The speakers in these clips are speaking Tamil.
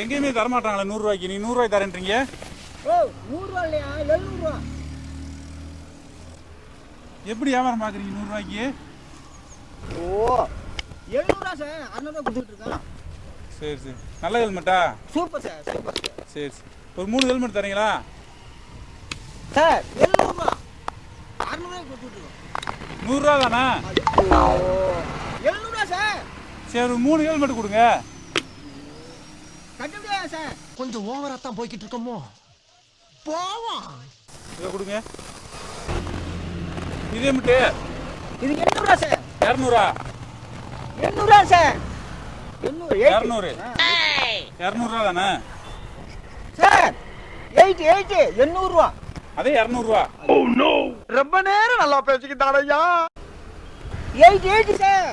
எங்கேயுமே தரமாட்டாங்களே நூறுரூவாய்க்கு. நீ நூறுரூவாய்க்கு தரேன்றீங்க? ஓ நூறுரூவா இல்லையா எழுநூறுவா. எப்படி வியாபாரம் பார்க்குறீங்க நூறுரூவாய்க்கு? ஓ எழுநூறுவா சார். அறநூறுவா கொடுத்துட்டு இருக்கான். சரி சரி. நல்ல ஹெல்மெட்டா? சூப்பர் சார் சூப்பர் சரி. சரி ஒரு மூணு ஹெல்மெட் தரீங்களா? சார் எழுநூறுவா. அறநூறுவா கொடுத்துட்டு இருக்கோம். நூறுரூவா தானே? எழுநூறுவா சார். சரி ஒரு மூணு ஹெல்மெட் கொடுங்க. கட்ட முடியாது சார். கொஞ்சம் ஓவரா தான் போய்கிட்டு இருக்கோமோ? போவோம். இதை கொடுங்க. இது ஹெல்மெட்டு இது எண்ணூறுவா சார். இரநூறா. எண்ணூறுவா சார். எண்ணூறு. இரநூறு. இரநூறுவா தானே? சார் எயிட் எயிட் எண்ணூறுவா அதே இரநூறுவா. ரொம்ப நேரம் நல்லா பேசிக்கிட்டான் ஐயா. Eight eight sir.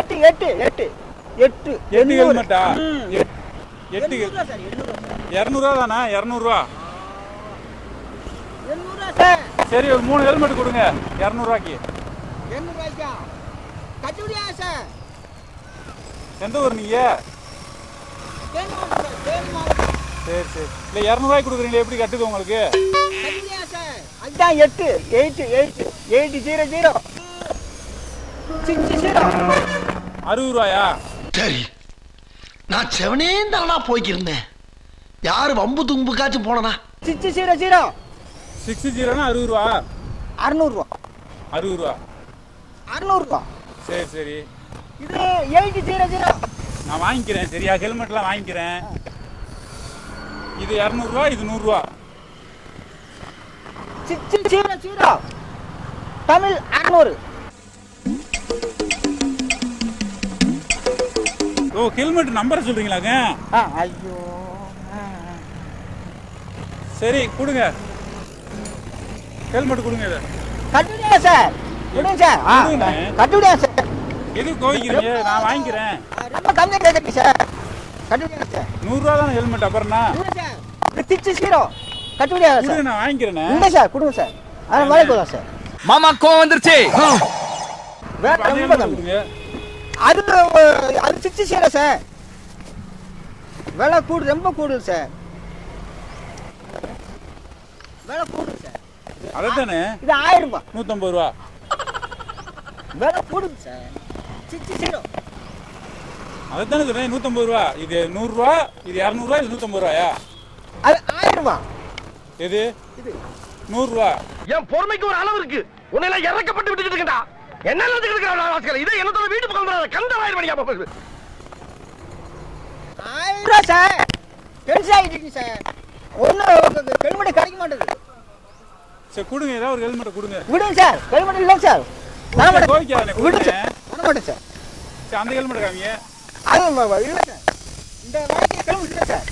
எட்டு எட்டு எட்டு. எட்டு எட்டு எண்ணூறு. ஹெல்மெட்டா எட்டு இரநூறுவா தானே? இரநூறுவா? சார். சரி ஒரு மூணு ஹெல்மெட் கொடுங்க. சார். எந்த ஊர் மாவட்டம் சார் சரி சரி. இல்லை இரநூறுவாய்க்கு கொடுக்குறீங்களே எப்படி கட்டுது உங்களுக்கு? அதுதான் எட்டு eight eight eight zero zero. Six zero. அறுபது ரூபாயா? சரி. நான் செவனே தானா போய்க்கிருந்தேன். யாரு வம்பு தும்புக்காச்சும் போனனா? சிக்ஸ் ஜீரோ ஜீரோ சிக்ஸ் ஜீரோனா அறுபது ரூபா? அறநூறுவா அறுபது ரூபா. அறநூறுவா சரி சரி. இது எயிட் ஜீரோ ஜீரோ நான் வாங்கிக்கிறேன் சரியா? ஹெல்மெட்லாம் வாங்கிக்கிறேன். இது இரநூறுவா இது நூறுரூவா சிக்ஸ் ஜீரோ ஜீரோ தமிழ் அறநூறு. ஓ ஹெல்மெட் நம்பரை சொல்கிறீங்களாங்க ஆ ஐயோ. சரி கொடுங்க. ஹெல்மெட் கொடுங்க இதை. கட்டுப்படியா சார். கொடுங்க சார். ஆ கொடுங்க. சார். எது கோவிக்கிறீங்க? நான் வாங்கிக்கிறேன். ரொம்ப கம்மியாக கேட்குறீங்க சார். கட்டுப்படியா சார். நூறுரூவா தானே ஹெல்மெட் அப்புறம்னா இல்லை சார். இது சிக்ஸ் ஜீரோ கட்டுப்படியா சார். கொடுங்க நான் வாங்கிக்கிறேனே. இல்லை சார். கொடுங்க சார். அது மழை போதும் சார்? மாமா கோவம் வந்துருச்சு. வேற ரொம்ப கம்மி கொடுங்க. அது அது சிக்ஸ் ஜீரோ சார் விலை கூடு ரொம்ப கூடுது சார் விலை கூடுது சார் அதை தானே இது ஆயிரம் ரூபாய். நூற்றம்பது ரூபா. விலை கூடுது சார் சிக்ஸ் ஜீரோ அதை தானே சொல்கிறேன் நூற்றம்பது ரூபா. இது நூறுரூவா இது இரநூறுவா இது நூற்றம்பது ரூபாயா? அது ஆயிரம் ரூபாய். எது? இது. நூறுரூவா என் பொறுமைக்கு ஒரு அளவு இருக்கு. உன்னை எல்லாம் இறக்கப்பட்டு விட்டுட்டு இருக்கா என்ன இருக்கிற இதை என்னத்தோட வீட்டு பக்கம் வராத. கந்த ஆயிரம் ரூபாய் சார். ஆகிட்டு சார். ஒன்றும் ஹெல்மெட் கிடைக்க மாட்டேங்குது. சரி கொடுங்க. ஏதாவது ஒரு ஹெல்மெட்டை கொடுங்க. விடுங்க சார். ஹெல்மெட் இல்லைங்க சார். மாட்டேன் கோவிக்காதே விடுங்க சார். தர மாட்டேன் சார். சரி அந்த ஹெல்மெட் காமிங்க. அது இல்லை சார் இந்த வாய்க்கு ஹெல்மெட் இல்லை சார்.